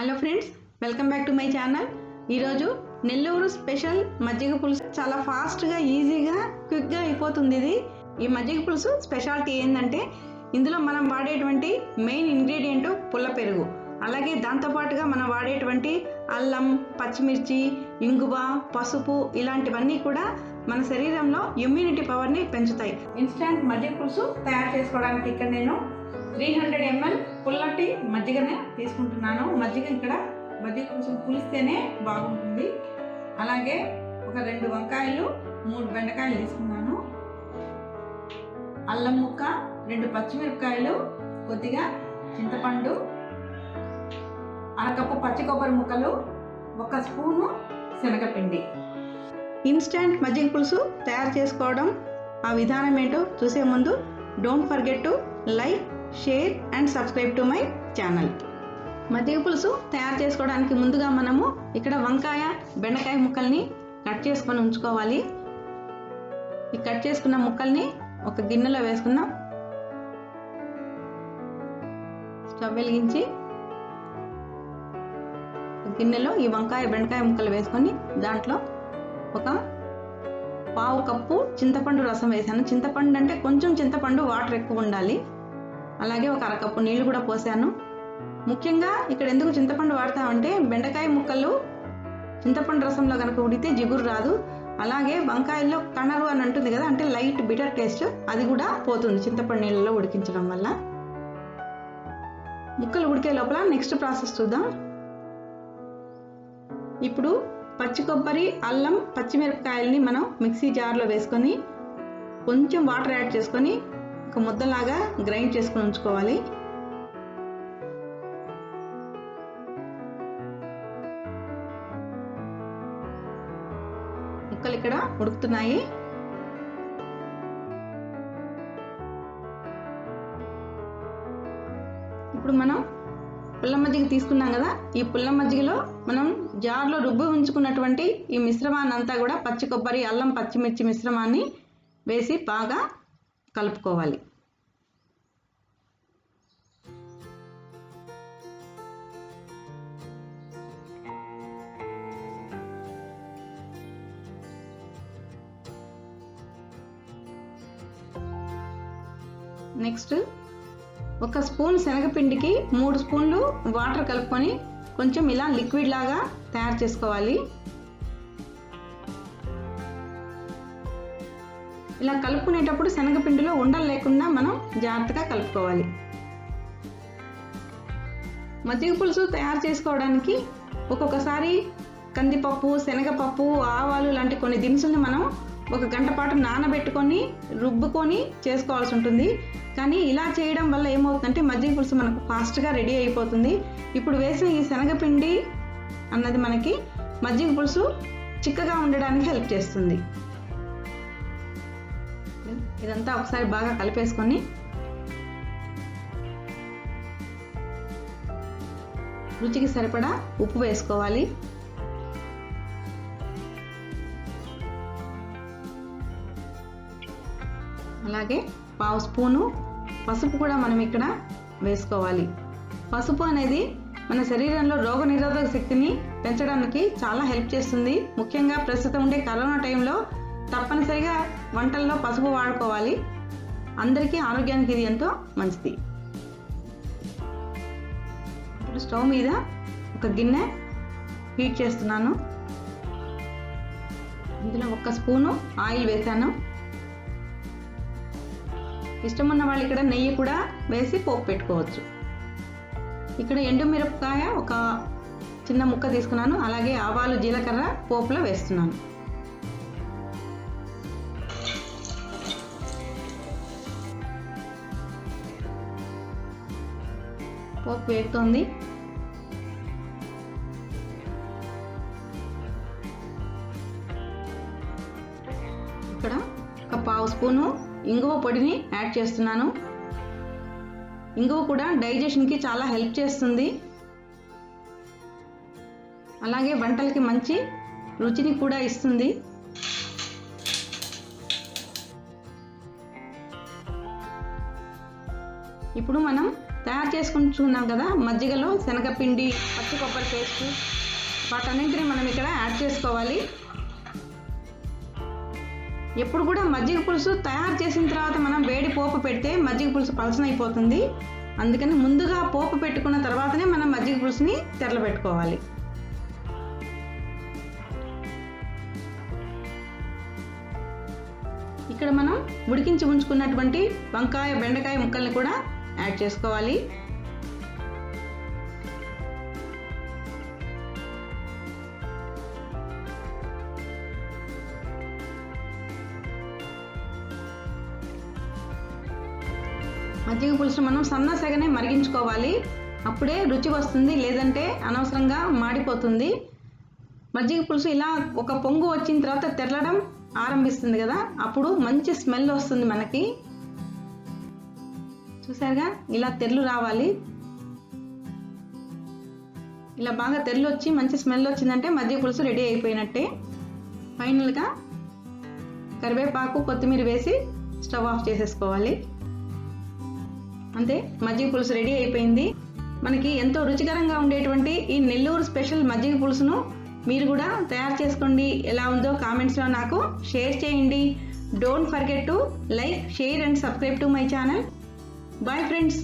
Hello friends welcome back to my channel. ఈరోజు Nellore special మజ్జిగ పులుసు. చాలా ఫాస్ట్గా ఈజీగా క్విక్గా అయిపోతుంది ఇది. ఈ మజ్జిగ పులుసు స్పెషాలిటీ ఏంటంటే ఇందులో మనం వాడేటువంటి మెయిన్ ఇంగ్రీడియంట్ పుల్ల పెరుగు. అలాగే దాంతోపాటుగా మనం వాడేటువంటి అల్లం పచ్చిమిర్చి ఇంగువ పసుపు ఇలాంటివన్నీ కూడా మన శరీరంలో ఇమ్యూనిటీ పవర్ని పెంచుతాయి. ఇన్స్టంట్ మజ్జిగ పులుసు తయారు చేసుకోవడానికి ఇక్కడ నేను త్రీ హండ్రెడ్ ఎంఎల్ పుల్లటి మజ్జిగనే తీసుకుంటున్నాను. మజ్జిగ ఇక్కడ మజ్జిగ కొంచెం పులిస్తేనే బాగుంటుంది. అలాగే ఒక రెండు వంకాయలు మూడు బెండకాయలు తీసుకున్నాను. అల్లం ముక్క రెండు పచ్చిమిరపకాయలు కొద్దిగా చింతపండు అరకప్పు పచ్చి కొబ్బరి ముక్కలు ఒక స్పూను శనగపిండి. ఇన్స్టెంట్ మజ్జిగ పులుసు తయారు చేసుకోవడం ఆ విధానం ఏంటో చూసే ముందు don't forget to like share and subscribe to my channel. మజ్జిగ పులుసు తయారు చేసుకోవడానికి ముందుగా మనము ఇక్కడ వంకాయ బెండకాయ ముక్కల్ని కట్ చేసుకొని ఉంచుకోవాలి. ఈ కట్ చేసుకున్న ముక్కల్ని ఒక గిన్నెలో వేసుకుందాం. స్టవ్ వెలిగించి గిన్నెలో ఈ వంకాయ బెండకాయ ముక్కలు వేసుకొని దాంట్లో ఒక పావు కప్పు చింతపండు రసం వేసాను చింతపండు అంటే కొంచెం చింతపండు వాటర్ ఎక్కువ ఉండాలి. అలాగే ఒక అరకప్పు నీళ్ళు కూడా పోసాను. ముఖ్యంగా ఇక్కడ ఎందుకు చింతపండు వాడతామంటే బెండకాయ ముక్కలు చింతపండు రసంలో కనుక ఉడితే జిగురు రాదు. అలాగే వంకాయల్లో కణరు అని అంటుంది కదా అంటే లైట్ బిటర్ టేస్ట్ అది కూడా పోతుంది చింతపండు నీళ్ళలో ఉడికించడం వల్ల. ముక్కలు ఉడికే లోపల నెక్స్ట్ ప్రాసెస్ చూద్దాం. ఇప్పుడు పచ్చి కొబ్బరి అల్లం పచ్చిమిరపకాయల్ని మనం మిక్సీ జార్లో వేసుకొని కొంచెం వాటర్ యాడ్ చేసుకొని ఒక ముద్దలాగా గ్రైండ్ చేసుకొని ఉంచుకోవాలి. ముక్కలు ఇక్కడ ఉడుకుతున్నాయి. ఇప్పుడు మనం పుల్ల మజ్జిగ తీసుకున్నాం కదా ఈ పుల్ల మజ్జిగలో మనం జార్లో రుబ్బు ఉంచుకున్నటువంటి ఈ మిశ్రమాన్ని అంతా కూడా పచ్చి కొబ్బరి అల్లం పచ్చిమిర్చి మిశ్రమాన్ని వేసి బాగా కలుపుకోవాలి. నెక్స్ట్ ఒక స్పూన్ శనగపిండికి మూడు స్పూన్లు వాటర్ కలుపుకొని కొంచెం ఇలా లిక్విడ్ లాగా తయారు చేసుకోవాలి. ఇలా కలుపుకునేటప్పుడు శనగపిండిలో ఉండలు లేకుండా మనం జాగ్రత్తగా కలుపుకోవాలి. మజ్జిగ పులుసు తయారు చేసుకోవడానికి ఒక్కొక్కసారి కందిపప్పు శనగపప్పు ఆవాలు లాంటి కొన్ని దినుసుల్ని మనం ఒక గంట పాటు నానబెట్టుకొని రుబ్బుకొని చేసుకోవాల్సి ఉంటుంది. కానీ ఇలా చేయడం వల్ల ఏమవుతుందంటే మజ్జిగ పులుసు మనకు ఫాస్ట్గా రెడీ అయిపోతుంది. ఇప్పుడు వేసిన ఈ శనగపిండి అన్నది మనకి మజ్జిగ పులుసు చిక్కగా ఉండడానికి హెల్ప్ చేస్తుంది. ఇదంతా ఒకసారి బాగా కలిపేసుకొని రుచికి సరిపడా ఉప్పు వేసుకోవాలి. అలాగే పావు స్పూను పసుపు కూడా మనం ఇక్కడ వేసుకోవాలి. పసుపు అనేది మన శరీరంలో రోగ నిరోధక శక్తిని పెంచడానికి చాలా హెల్ప్ చేస్తుంది. ముఖ్యంగా ప్రస్తుతం ఉండే కరోనా టైంలో తప్పనిసరిగా వంటల్లో పసుపు వాడుకోవాలి. అందరికీ ఆరోగ్యానికి ఇది ఎంతో మంచిది. ఇప్పుడు స్టవ్ మీద ఒక గిన్నె హీట్ చేస్తున్నాను. ఇందులో ఒక స్పూను ఆయిల్ వేసాను ఇష్టం ఉన్న వాళ్ళు ఇక్కడ నెయ్యి కూడా వేసి పోపు పెట్టుకోవచ్చు. ఇక్కడ ఎండుమిరపకాయ ఒక చిన్న ముక్క తీసుకున్నాను. అలాగే ఆవాలు జీలకర్ర పోపులో వేస్తున్నాను. పోపు వేగుతోంది. ఇక్కడ ఒక పావు స్పూను ఇంగువ పొడిని యాడ్ చేస్తున్నాను. ఇంగువ కూడా డైజెషన్కి చాలా హెల్ప్ చేస్తుంది. అలాగే వంటలకి మంచి రుచిని కూడా ఇస్తుంది. ఇప్పుడు మనం తయారు చేసుకుంటున్నాం కదా మజ్జిగలో శనగపిండి పచ్చి కొబ్బరి పేస్ట్ వాటన్నింటినీ మనం ఇక్కడ యాడ్ చేసుకోవాలి. ఎప్పుడు కూడా మజ్జిగ పులుసు తయారు చేసిన తర్వాత మనం వేడి పోపు పెడితే మజ్జిగ పులుసు పలసన అయిపోతుంది అందుకని ముందుగా పోపు పెట్టుకున్న తర్వాతనే మనం మజ్జిగ పులుసుని తెరలబెట్టుకోవాలి ఇక్కడ మనం ఉడికించి ఉంచుకున్నటువంటి వంకాయ బెండకాయ ముక్కల్ని కూడా యాడ్ చేసుకోవాలి. మజ్జిగ పులుసు మనం సన్న సెగనే మరిగించుకోవాలి. అప్పుడే రుచి వస్తుంది లేదంటే అనవసరంగా మాడిపోతుంది. మజ్జిగ పులుసు ఇలా ఒక పొంగు వచ్చిన తర్వాత తెరలడం ఆరంభిస్తుంది కదా అప్పుడు మంచి స్మెల్ వస్తుంది మనకి. చూసారుగా? ఇలా తెరలు రావాలి. ఇలా బాగా తెరలు వచ్చి మంచి స్మెల్ వచ్చిందంటే మజ్జిగ పులుసు రెడీ అయిపోయినట్టే. ఫైనల్గా కరివేపాకు కొత్తిమీర వేసి స్టవ్ ఆఫ్ చేసేసుకోవాలి. అంతే మజ్జిగ పులుసు రెడీ అయిపోయింది. మనకి ఎంతో రుచికరంగా ఉండేటువంటి ఈ నెల్లూరు స్పెషల్ మజ్జిగ పులుసును మీరు కూడా తయారు చేసుకోండి. ఎలా ఉందో కామెంట్స్లో నాకు షేర్ చేయండి. Don't forget to like share and subscribe to my channel bye friends